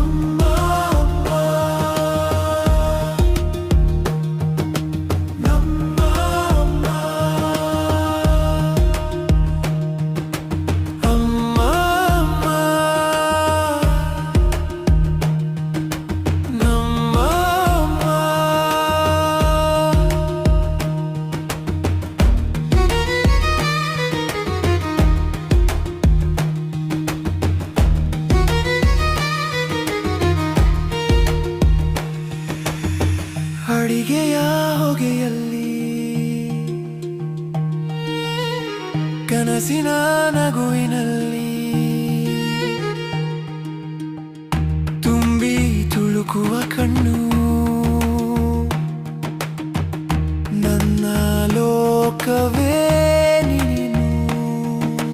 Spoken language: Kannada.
come ಅಡಿಗೆಯ ಹೊಗೆಯಲ್ಲಿ ಕನಸಿನ ನಗುವಿನಲ್ಲಿ ತುಂಬಿ ತುಳುಕುವ ಕಣ್ಣು ನನ್ನ ಲೋಕವೇ.